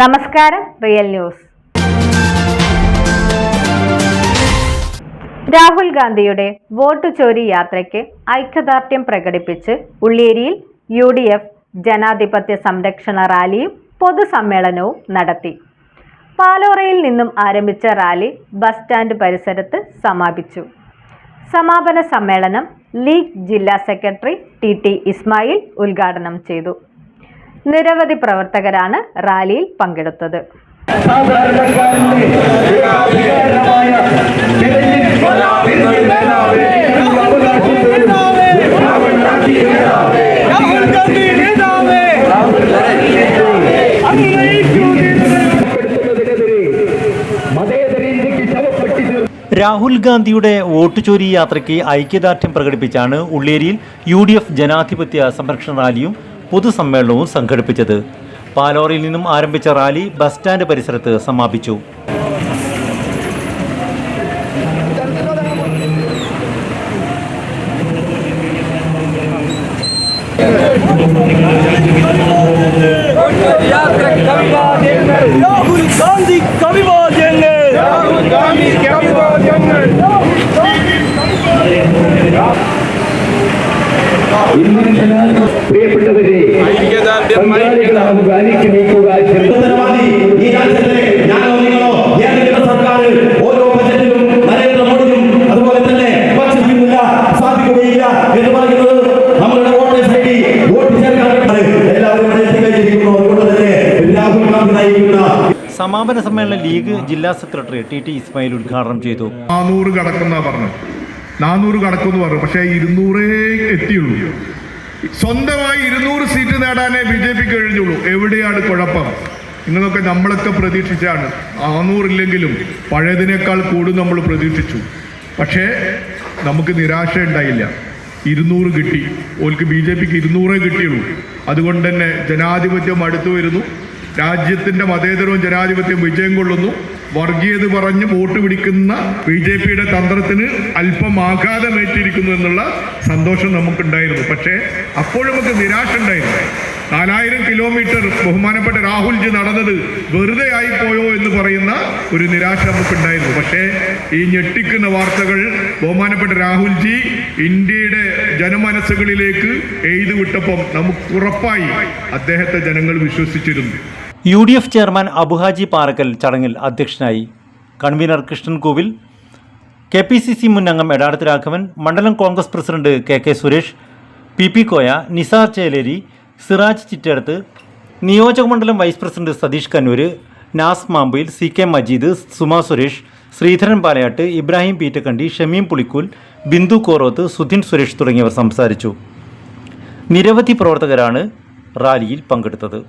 നമസ്കാരം real news. Rahul ഗാന്ധിയുടെ vote ചോരി യാത്രയ്ക്ക് ഐക്യദാർഢ്യം പ്രകടിപ്പിച്ച് ഉള്ളിയേരിയിൽ യു ഡി എഫ് ജനാധിപത്യ സംരക്ഷണ റാലിയും പൊതുസമ്മേളനവും നടത്തി. പാലോറയിൽ നിന്നും ആരംഭിച്ച റാലി ബസ് സ്റ്റാൻഡ് പരിസരത്ത് സമാപിച്ചു. സമാപന സമ്മേളനം ലീഗ് ജില്ലാ സെക്രട്ടറി ടി ടി ഇസ്മായിൽ ഉദ്ഘാടനം ചെയ്തു. നിരവധി പ്രവർത്തകരാണ് റാലിയിൽ പങ്കെടുത്തത്. രാഹുൽ ഗാന്ധിയുടെ വോട്ട് ചോരി യാത്രയ്ക്ക് ഐക്യദാർഢ്യം പ്രകടിപ്പിച്ചാണ് ഉള്ളേരിയിൽ യു ഡി എഫ് ജനാധിപത്യ സംരക്ഷണ റാലിയും പൊതുസമ്മേളനവും സംഘടിപ്പിച്ചത് പാലോറിൽ നിന്നും ആരംഭിച്ച റാലി ബസ് സ്റ്റാൻഡ് പരിസരത്ത് സമാപിച്ചു. രാഹുൽ ഗാന്ധി കവിവാദ്യങ്ങൾ. രാഹുൽ ഗാന്ധി അഭിവാദ്യങ്ങൾ ഇന്ത്യൻ ജനാധിപത്യ പ്രിയപ്പെട്ടവരെ ഈ രാജ്യത്തെ ഞാനോ നിങ്ങളോ ഏതെങ്കിലും സർക്കാർ ഓരോ ബജറ്റിലും നരേന്ദ്രമോദിയും അതുപോലെ തന്നെ സാധിക്കുകയില്ല എന്ന് പറയുന്നത് നമ്മളുടെ വോട്ടേഴ്സ് ഐ ഡി വോട്ട് ചേർക്കാൻ എല്ലാവരും എത്തിക്കഴിഞ്ഞിരിക്കുന്നു. അതുകൊണ്ട് തന്നെ രാഹുൽ ഗാന്ധി നയിക്കുന്ന സമാപന സമ്മേളനം ലീഗ് ജില്ലാ സെക്രട്ടറി ടി ടി ഇസ്മായിൽ ഉദ്ഘാടനം ചെയ്തു. നാനൂറ് കടക്കുന്ന പറഞ്ഞു നാനൂറ് കടക്കുമെന്ന് പറഞ്ഞു. പക്ഷേ ഇരുന്നൂറേ എത്തിയുള്ളൂ. സ്വന്തമായി ഇരുന്നൂറ് സീറ്റ് നേടാനേ ബി ജെ പിക്ക് കഴിഞ്ഞുള്ളൂ. എവിടെയാണ് കുഴപ്പം? നിങ്ങളൊക്കെ നമ്മളൊക്കെ പ്രതീക്ഷിച്ചാണ്. നാനൂറില്ലെങ്കിലും പഴയതിനേക്കാൾ കൂടുതൽ നമ്മൾ പ്രതീക്ഷിച്ചു. പക്ഷേ നമുക്ക് നിരാശ ഉണ്ടായില്ല. ഇരുന്നൂറ് കിട്ടി. ഓൽക്ക് ബി ജെ പിക്ക് ഇരുന്നൂറേ കിട്ടിയുള്ളൂ. അതുകൊണ്ട് തന്നെ ജനാധിപത്യം അടുത്തു വരുന്നു. രാജ്യത്തിന്റെ മതേതരവും ജനാധിപത്യം വിജയം കൊള്ളുന്നു. വർഗീയത പറഞ്ഞ് വോട്ട് പിടിക്കുന്ന ബി ജെ പിയുടെ തന്ത്രത്തിന് അല്പം ആഘാതമേറ്റിരിക്കുന്നു എന്നുള്ള സന്തോഷം നമുക്കുണ്ടായിരുന്നു. പക്ഷേ അപ്പോഴും നമുക്ക് നിരാശ ഉണ്ടായിരുന്നു. നാലായിരം കിലോമീറ്റർ ബഹുമാനപ്പെട്ട രാഹുൽജി നടന്നത് വെറുതെ ആയിപ്പോയോ എന്ന് പറയുന്ന ഒരു നിരാശ നമുക്കുണ്ടായിരുന്നു. പക്ഷേ ഈ ഞെട്ടിക്കുന്ന വാർത്തകൾ ബഹുമാനപ്പെട്ട രാഹുൽജി ഇന്ത്യയുടെ ജനമനസ്സുകളിലേക്ക് എഴുതി വിട്ടപ്പം നമുക്ക് ഉറപ്പായി അദ്ദേഹത്തെ ജനങ്ങൾ വിശ്വസിച്ചിരുന്നു. U D F chairman Abuhaji Parakkal ചടങ്ങിൽ അധ്യക്ഷനായി convener Krishnan Kovil K P C C മുൻ അംഗം എടാടത്ത് രാഘവൻ മണ്ഡലം Congress president K K Suresh P P Koya Nisar Cheleri Siraj Chittaduth നിയോജക മണ്ഡലം vice president Satheesh Kannur Naz Mampayil C K Majeed Suma Suresh Sreedharan Palayat Ibrahim Peettakandi Shameem Pulikkool Bindu Koroth Sudhin Suresh തുടങ്ങിയവർ സംസാരിച്ചു. നിരവധി പ്രവർത്തകരാണ് റാലിയിൽ പങ്കെടുത്തത്.